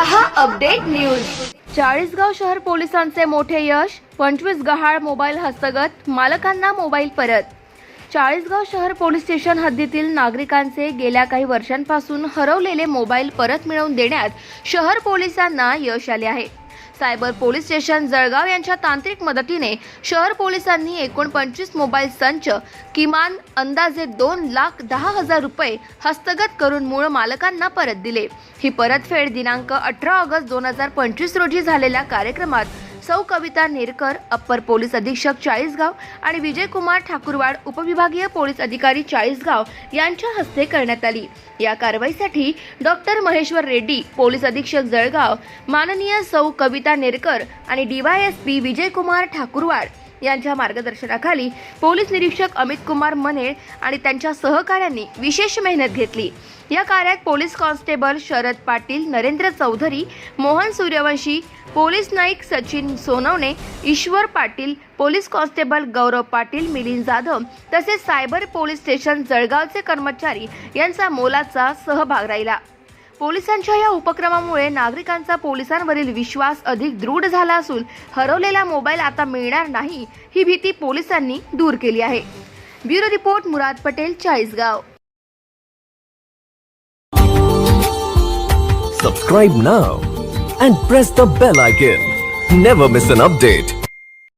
रहा update news. Chalisgaon शहर पोलिसांचे मोठे यश पंचवीस गहाळ मोबाईल हस्तगत मालकांना मोबाईल परत. चाळीसगाव शहर पोलीस स्टेशन हद्दीतील नागरिकांचे गेल्या काही वर्षांपासून हरवलेले मोबाईल परत मिळवून देण्यात शहर पोलिसांना यश आले आहे. सायबर पोलीस स्टेशन जळगाव यांच्या तांत्रिक मदतीने शहर पोलिसांनी एकूण पंचवीस मोबाईल संच किमान अंदाजे दोन लाख दहा हजार रुपये हस्तगत करून मूळ मालकांना परत दिले. ही परतफेड दिनांक अठरा ऑगस्ट दोन हजार पंचवीस रोजी झालेल्या कार्यक्रमात सौ कविता नेरकर अप्पर पोलीस अधीक्षक चाळीसगाव आणि विजयकुमार ठाकूरवाड उपविभागीय पोलीस अधिकारी चाळीसगाव यांच्या हस्ते करण्यात आली. या कारवाईसाठी डॉक्टर महेश्वर रेड्डी पोलीस अधीक्षक जळगाव माननीय सौ कविता नेरकर आणि डीवायएसपी विजयकुमार ठाकूरवाड यांच्या मार्गदर्शनाखाली पोलीस निरीक्षक अमित कुमार मने आणि त्यांच्या सहकाऱ्यांनी विशेष मेहनत घेतली. या कार्यात police constable Sharad Patil Narendra Chaudhari Mohan Suryawanshi police Naik Sachin Sonawane Ishwar Patil police constable Gaurav Patil Milind Jadhav तसेच सायबर पोलीस स्टेशन जळगावचे कर्मचारी यांचा मोलाचा सहभाग राहिला. पोलिसांच्या या उपक्रमामुळे नागरिकांचा पोलिसांवरील विश्वास अधिक दृढ झाला असून हरवलेला मोबाईल आता मिळणार नाही ही भीती पोलिसांनी दूर केली आहे. Bureau report Murad Patel Chalisgaon. Subscribe now and press the bell icon never miss an update